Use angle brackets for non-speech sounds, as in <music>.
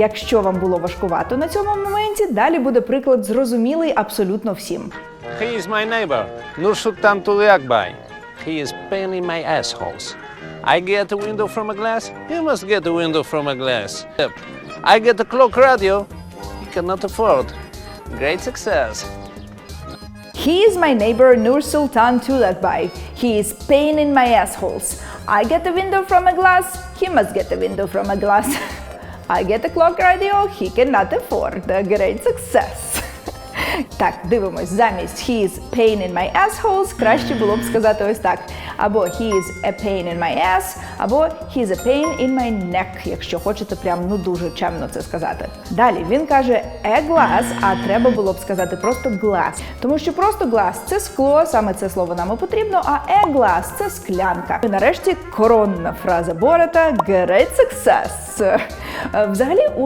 якщо вам було важкувато на цьому моменті, далі буде приклад зрозумілий абсолютно всім. He is my neighbor, Nur Sultan Tuliakbay. He is pain in my assholes. I get a window from a glass, you must get a window from a glass. I get a clock radio, you cannot afford. Great success. He is my neighbor Nur Sultan Tulakbay. He is pain in my assholes. I get a window from a glass, he must get a window from a glass. I get a clock radio, he cannot afford. A great success. <laughs> Так, дивимось, замість he is pain in my assholes краще було б сказати ось так. Або he is a pain in my ass, або he is a pain in my neck, якщо хочете прям ну дуже чемно це сказати. Далі він каже a glass, а треба було б сказати просто glass. Тому що просто glass – це скло, саме це слово нам і потрібно, а a glass – це склянка. І нарешті коронна фраза Борета – great success. Е, Взагалі у